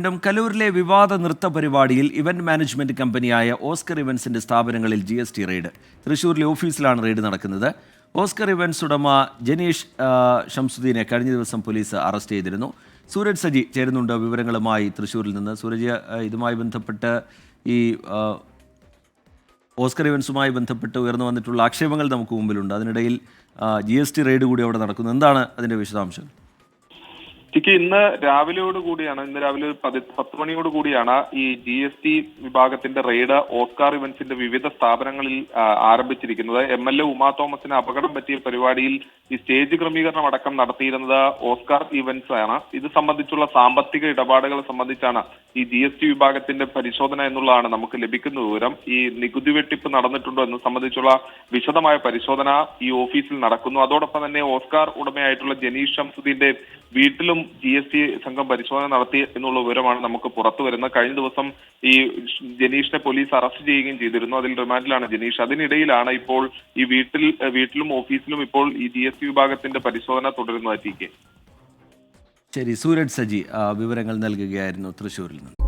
വീണ്ടും കലൂരിലെ വിവാദ നൃത്ത പരിപാടിയിൽ ഇവന്റ് മാനേജ്മെന്റ് കമ്പനിയായ ഓസ്കർ ഇവന്റ്സിന്റെ സ്ഥാപനങ്ങളിൽ ജി എസ് ടി റെയ്ഡ്. തൃശൂരിലെ ഓഫീസിലാണ് റെയ്ഡ് നടക്കുന്നത്. ഓസ്കർ ഇവന്റ്സ് ഉടമ ജനീഷ് ഷംസുദ്ദീനെ കഴിഞ്ഞ ദിവസം പോലീസ് അറസ്റ്റ് ചെയ്തിരുന്നു. സൂരജ് സജി ചേരുന്നുണ്ട് വിവരങ്ങളുമായി തൃശ്ശൂരിൽ നിന്ന്. സൂരജ് ഇതുമായി ബന്ധപ്പെട്ട് ഈ ഓസ്കർ ഇവന്റ്സുമായി ബന്ധപ്പെട്ട് ഉയർന്നു വന്നിട്ടുള്ള ആക്ഷേപങ്ങൾ നമുക്ക് മുമ്പിലുണ്ട്. അതിനിടയിൽ ജി എസ് ടി റെയ്ഡ് കൂടി അവിടെ നടക്കുന്നു. എന്താണ് അതിന്റെ വിശദാംശം ടിക്ക് ഇന്ന് രാവിലെയോട് കൂടിയാണ് ഇന്ന് രാവിലെ പതി പത്ത് മണിയോട് കൂടിയാണ് ഈ ജി എസ് ടി വിഭാഗത്തിന്റെ റെയ്ഡ് ഓസ്കാർ ഇവന്റ്സിന്റെ വിവിധ സ്ഥാപനങ്ങളിൽ ആരംഭിച്ചിരിക്കുന്നത്. എം എൽ എ ഉമാ തോമസിന് അപകടം പറ്റിയ പരിപാടിയിൽ ഈ സ്റ്റേജ് ക്രമീകരണം അടക്കം നടത്തിയിരുന്നത് ഓസ്കാർ ഇവന്റ്സ് ആണ് ഇത് സംബന്ധിച്ചുള്ള സാമ്പത്തിക ഇടപാടുകൾ സംബന്ധിച്ചാണ് ഈ ജി എസ് ടി വിഭാഗത്തിന്റെ പരിശോധന എന്നുള്ളതാണ് നമുക്ക് ലഭിക്കുന്ന വിവരം. ഈ നികുതി വെട്ടിപ്പ് നടന്നിട്ടുണ്ടോ എന്ന് സംബന്ധിച്ചുള്ള വിശദമായ പരിശോധന ഈ ഓഫീസിൽ നടക്കുന്നു. അതോടൊപ്പം തന്നെ ഓസ്കാർ ഉടമയായിട്ടുള്ള ജനീഷ് ഷംസുദ്ദീന്റെ വീട്ടിലും ജി എസ് ടി സംഘം പരിശോധന നടത്തി എന്നുള്ള വിവരമാണ് നമുക്ക് പുറത്തു വരുന്നത്. കഴിഞ്ഞ ദിവസം ഈ ജനീഷിനെ പോലീസ് അറസ്റ്റ് ചെയ്യുകയും ചെയ്തിരുന്നു. അതിൽ റിമാൻഡിലാണ് ജനീഷ്. അതിനിടയിലാണ് ഇപ്പോൾ ഈ വീട്ടിൽ വീട്ടിലും ഓഫീസിലും ഇപ്പോൾ ഈ ജി എസ് ടി വിഭാഗത്തിന്റെ പരിശോധന തുടരുന്നത് ടി കെ. ശരി സൂരജ് സജി വിവരങ്ങൾ നൽകുകയായിരുന്നു തൃശൂരിൽ നിന്ന്.